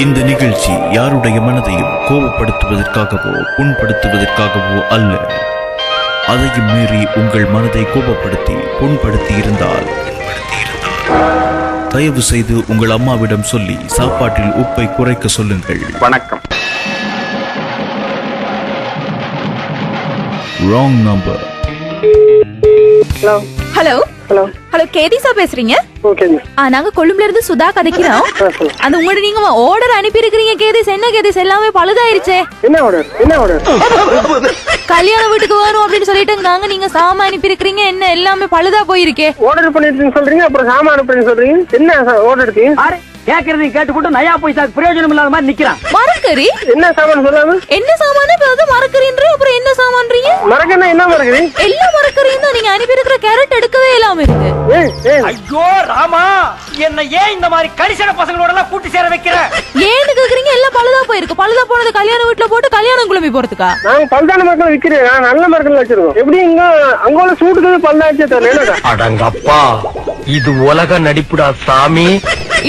இந்த நிகழ்ச்சி யாருடைய மனதையும் கோபப்படுத்துவதற்காகவோ புண்படுத்துவதற்காகவோ அல்ல. அதையும் மீறி உங்கள் மனதை கோபப்படுத்தி புண்படுத்தி இருந்தால் தயவு செய்து உங்கள் அம்மாவிடம் சொல்லி சாப்பாட்டில் உப்பை குறைக்க சொல்லுங்கள். வணக்கம். Wrong number hello hello. Hello கேதிசா பேசுறீங்க? நாங்க கொழும்புல இருந்து சுதா கதைக்கிறோம். அந்த உங்கள்ட்ட நீங்க ஆர்டர் அனுப்பி இருக்கிறீங்க கேதிஸ் என்ன கேதிஸ் எல்லாமே பழுதாயிருச்சே. என்ன ஆர்டர் என்ன ஆர்டர் கல்யாண வீட்டுக்கு வரும் அப்படின்னு சொல்லிட்டு நாங்க நீங்க சாமான் அனுப்பி இருக்கிறீங்க என்ன எல்லாமே பழுதா போயிருக்கே. ஆர்டர் பண்ணிட்டு சொல்றீங்க அப்புறம் சாமான் அனுப்புறேன்னு சொல்றீங்க. என்ன ஆர்டர் எடுத்தீங்க பாரு கேக்குறதையும் கேட்டுக்கிட்டு நயா பைசாக்கு பிரயோஜனம் இல்லாத மாதிரி நிக்கிறான். மரக்கறி? என்ன சாமான் சொல்லாம? என்ன சாமான்? இப்ப வந்து மரக்கறின்ற அப்புறம் என்ன சாமான்றீங்க? மறக்கன்னா என்ன மறக்குது எல்லா மரக்கறியும் தான் நீங்க அனுப்பி இருக்கிற கேரட் எடுக்கவே இருக்கு ஏய் ஐயோ ராமா என்ன ஏன் இந்த மாதிரி கரிசன பசங்களோட எல்லாம் கூட்டி சேர வைக்கிற? ஏன்னு கேக்குறீங்க? எல்லாம் பழுதா போயிருக்கு. பழுதா போனது கல்யாண வீட்டுல போட்டு கல்யாணம் குழம்பி போறதுக்கா? நாங்க பல்தான மரக்கல் விக்கிறேன் நான் நல்ல மரக்கல் வச்சிருக்கோம். எப்படி இங்க அங்க உள்ள சூட்டுக்கு பல்லாச்சே அடங்கப்பா. இது உலக நடிப்புடா சாமி.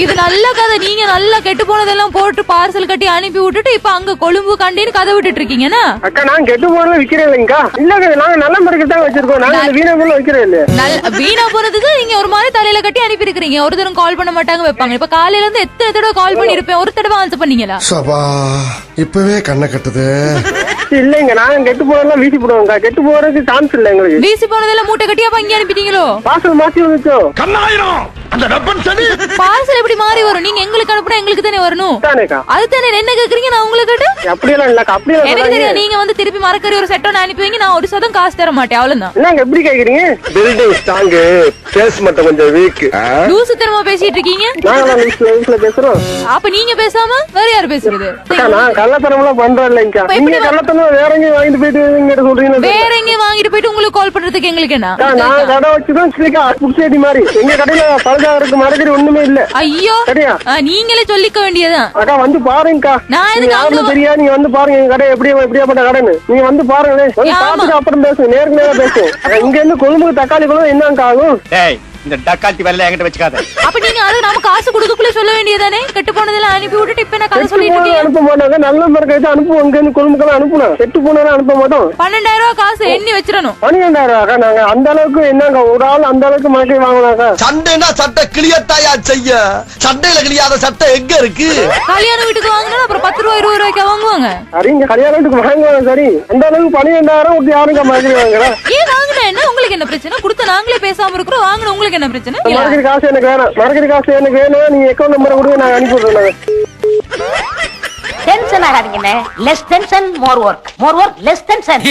இது நல்ல கதை. நீங்க நல்லா கெட்டு போனதெல்லாம் போட்டு பார்சல் கட்டி அனுப்பி விட்டுட்டு இப்ப அங்க கொழும்பு கண்டின்னு கதை விட்டுட்டு இருக்கீங்கன்னா அக்கா நான் கெட்டு போனல விக்கிறேன் இல்லைங்கக்கா இல்லக்கா நாங்க நல்ல மரக்கல் தான் வச்சிருக்கோம். நாங்க வீணா பொருள் வைக்கிறேன் நல்ல வீணா போனதுக்கு நீங்க ஒரு மாதிரி தலையில கட்டி அனுப்பி இருக்கிறீங்க ஒரு தரம் கால் பண்ண மாட்டாங்க வைப்பாங்க. இப்ப காலையில இருந்து எத்தனை தடவை கால் பண்ணி இருப்பேன் ஒரு தடவை ஆன்சர் பண்ணீங்களா? சபா இப்பவே கண்ணை கட்டுது. இல்லைங்க நாங்க கெட்டு போனதெல்லாம் வீசி போடுவோம்க்கா கெட்டு போறதுக்கு சான்ஸ் இல்லை எங்களுக்கு. வீசி போனதெல்லாம் மூட்டை கட்டி அப்ப இங்க அனுப்பிட்டீங்களோ? பார்சல் மாத்தி வந்துச்சோம் கண்ணாயிரம்! அந்த டப்பன் சனி. பார்சல் எப்படி மாறி வரும்? நீங்க எங்களுக்கு அனுப்புனா எங்களுக்கு தானே வரணும்? தானேக்கா. அதுதானே என்ன கேக்குறீங்க? நான் உங்களுக்கு அப்படியெல்லாம் இல்லக்கா அப்படியெல்லாம் எனக்கு. தெரியும் நீங்க வந்து திருப்பி மரக்கறி ஒரு செட்டோ அனுப்பி வைங்க நான் ஒரு சதம் காசு தர மாட்டேன் அவ்வளவுதான். என்னங்க எப்படி கேக்குறீங்க? பில்டிங் ஸ்ட்ராங்கு பேஸ் மட்டும் கொஞ்சம் வீக் லூசு தரமா பேசிட்டு இருக்கீங்க? நியூஸ்ல நியூஸ்ல பேசுறோம். அப்ப நீங்க பேசாம வேற யாரு பேசுறது? நான் கள்ளத்தனம்லாம் பண்றேன் இல்லைங்கக்கா. இப்ப எப்படி நீங்க கள்ளத்தனம் வேற எங்கேயும் வாங்கிட்டு போயிட்டு இங்க சொல்றீங்க. வேற எங்கேயும் வாங்கிட்டு போயிட்டு உங்களுக்கு கால் பண்றதுக்கு எங்களுக்கு என்ன? நான் கடை வச்சுதான் சிலிக்கா புடிச்சேடி மாதிரி. எங்க கடையில பழுதா இருக்கு மரக்கறி ஒண்ணுமே இல்ல. ஐயோ சரியா? நீங்களே சொல்லிக்க வேண்டியதுதான். அக்கா வந்து பாருங்கக்கா. நான் எதுக்கு யாருன்னு தெரியாது நீங்க வந்து பாருங்க எங்க கடை எப்படி எப்படியாப்பட்ட கடைன்னு. நீங்க வந்து பாருங்களேன். பார்த்துட்டு அப்புறம் பேசுங்க நேருக்கு நேரம் பேசுங்க. அக்கா, இங்க இருந்து கொழும்புக்கு தக்காளி பழம் என்னங்க ஆகும்? டேய் இந்த டக்காத்தி வேலை என்கிட்ட வச்சுக்காத. அப்ப நீங்க அது நம்ம காசு கொடுக்கக்குள்ள சொல்ல வேண்டியதானே? கெட்டு போனதெல்லாம் அனுப்பி விட்டுட்டு இப்ப என்ன கதை சொல்லிட்டு இருக்கீங்க? அனுப்ப மாட்டாங்க. நல்ல இங்க இருந்து கொழும்புக்கெல்லாம் அனுப்பணும் கெட்டு போனதெல்லாம் அனுப்ப மாட்டோம். பன்னெண்டாயிரம் ரூபாய் காசு எண்ணி வச்சிடணும். பனிரெண்டாயிரம் அக்கா நாங்க? அந்த அளவுக்கு என்னங்க? ஒரு ஆள் அந்த அளவுக்கு மரக்கறி வாங்கலாம்க்கா சண்டைனா சட்டை கிளியத்தாயா செய்ய? சண்டையில கிளியாத சட்டை எங்க இருக்கு? கல்யாண வீட்டுக்கு வாங்கினா அப்புறம் பத்து ரூபாய் இருபது ரூபாய்க்கு வாங்குவாங்க? சரிங்க கல்யாணத்துக்கு வாங்குவாங்க சரி. அந்த அளவுக்கு பனிரெண்டாயிரம் விட்டு யாருங்க மரக்கறி வாங்குறா? என்ன? உங்களுக்கு என்ன பிரச்சனை? கொடுத்த நாங்களே பேசாம இருக்கிறோம் வாங்கின உங்களுக்கு என்ன பிரச்சனை? இல்ல. மரக்கறி காசு எனக்கு வேணாம். மரக்கறி காசு எனக்கு வேணும். நீங்க அக்கௌண்ட் நம்பரை கொடுங்க நான் அனுப்பி விடுறேன் tension ஆகாதீங்கண்ணே less tension more work more work less tension